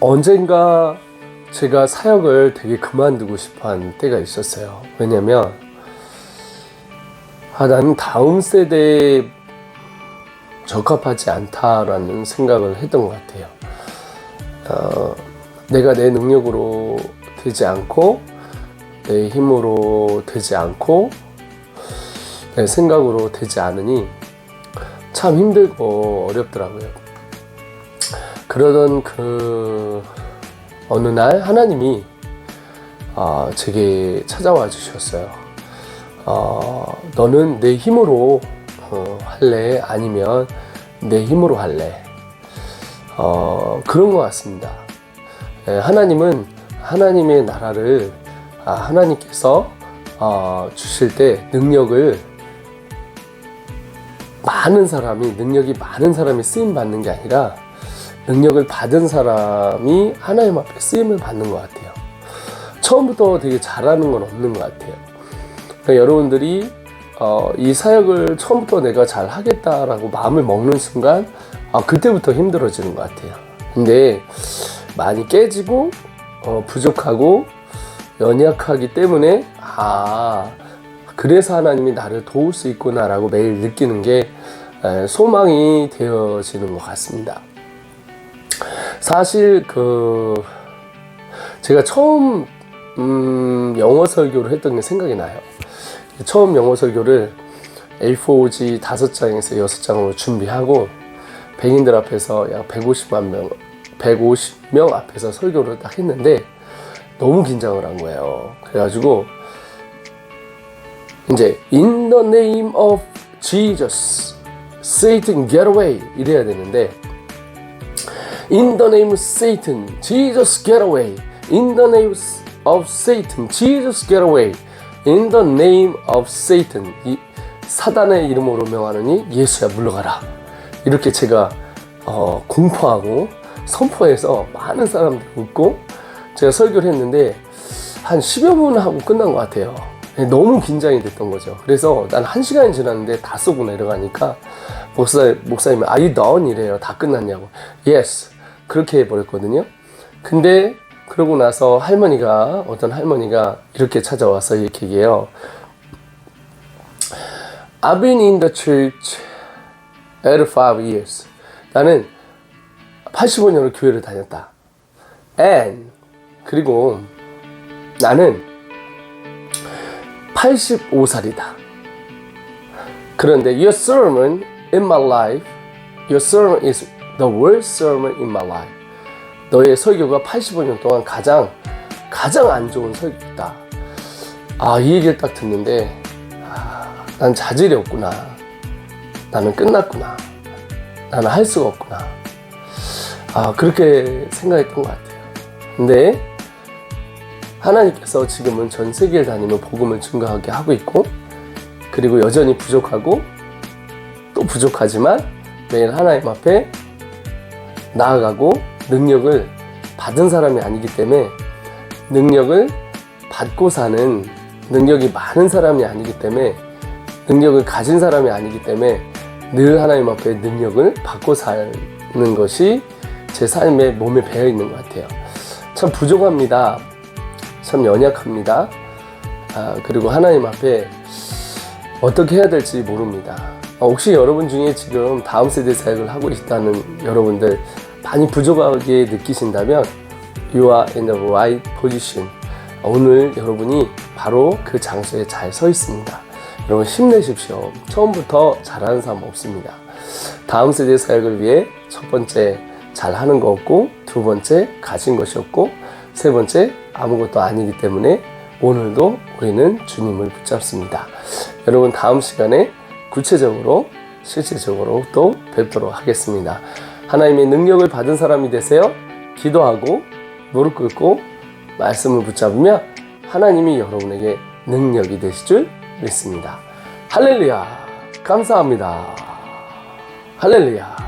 언젠가 제가 사역을 되게 그만두고 싶어 한 때가 있었어요. 왜냐면, 아, 나는 다음 세대에 적합하지 않다라는 생각을 했던 것 같아요. 어, 내가 내 능력으로 되지 않고, 내 힘으로 되지 않고, 내 생각으로 되지 않으니 참 힘들고 어렵더라고요. 그러던 그 어느 날 하나님이 어, 제게 찾아와 주셨어요. 어, 너는 내 힘으로 어, 할래? 아니면 내 힘으로 할래? 어, 그런 것 같습니다. 예, 하나님은 하나님의 나라를 아, 하나님께서 어, 주실 때 능력을 많은 사람이 능력이 많은 사람이 쓰임 받는 게 아니라 능력을 받은 사람이 하나님 앞에 쓰임을 받는 것 같아요. 처음부터 되게 잘하는 건 없는 것 같아요. 그러니까 여러분들이 어, 이 사역을 처음부터 내가 잘 하겠다라고 마음을 먹는 순간 아, 그때부터 힘들어지는 것 같아요. 근데 많이 깨지고 어, 부족하고 연약하기 때문에 아 그래서 하나님이 나를 도울 수 있구나라고 매일 느끼는 게 에, 소망이 되어지는 것 같습니다. 사실 그 제가 처음 음, 영어 설교를 했던 게 생각이 나요. 처음 영어 설교를 A4지 다섯 장에서 여섯 장으로 준비하고 백인들 앞에서 약 150만 명, 150명 앞에서 설교를 딱 했는데 너무 긴장을 한 거예요. 그래가지고 이제 In the name of Jesus, Satan get away 이래야 되는데 In the name of Satan, Jesus get away. In the name of Satan, Jesus get away. In the name of Satan, 이 사단의 이름으로 명하느니 예수야 물러가라. 이렇게 제가 어, 공포하고 선포해서 많은 사람들이 웃고 제가 설교를 했는데 한 10여 분 하고 끝난 것 같아요. 너무 긴장이 됐던 거죠. 그래서 난 한 시간이 지났는데 다 쏘고 내려가니까 목사, 목사님이 you done? 이래요. 다 끝났냐고. Yes. 그렇게 해버렸거든요. 근데 그러고 나서 할머니가 어떤 할머니가 이렇게 찾아와서 이렇게 얘기해요. I've been in the church 85 years. 나는 85년을 교회를 다녔다. And 그리고 나는 85살이다. 그런데 your sermon in my life, your sermon is the worst sermon in my life. 너의 설교가 85년 동안 가장 가장 안 좋은 설교다. 아, 이 얘기를 딱 듣는데 아, 난 자질이 없구나. 나는 끝났구나. 나는 할 수가 없구나. 아, 그렇게 생각했던 것 같아요. 근데 하나님께서 지금은 전 세계를 다니며 복음을 증거하게 하고 있고 그리고 여전히 부족하고 또 부족하지만 매일 하나님 앞에 나아가고 능력을 받은 사람이 아니기 때문에 능력을 받고 사는 능력이 많은 사람이 아니기 때문에 능력을 가진 사람이 아니기 때문에 늘 하나님 앞에 능력을 받고 사는 것이 제 삶의 몸에 배어 있는 것 같아요. 참 부족합니다. 참 연약합니다. 아, 그리고 하나님 앞에 어떻게 해야 될지 모릅니다. 아, 혹시 여러분 중에 지금 다음 세대 사역을 하고 있다는 여러분들 많이 부족하게 느끼신다면 You are in the right position. 오늘 여러분이 바로 그 장소에 잘 서 있습니다. 여러분 힘내십시오. 처음부터 잘하는 사람 없습니다. 다음 세대 사역을 위해 첫 번째 잘하는 거 없고 두 번째 가진 것이 없고 세 번째 아무것도 아니기 때문에 오늘도 우리는 주님을 붙잡습니다. 여러분 다음 시간에 구체적으로 실질적으로 또 뵙도록 하겠습니다. 하나님의 능력을 받은 사람이 되세요. 기도하고 무릎 꿇고 말씀을 붙잡으면 하나님이 여러분에게 능력이 되실 줄 믿습니다. 할렐루야. 감사합니다. 할렐루야.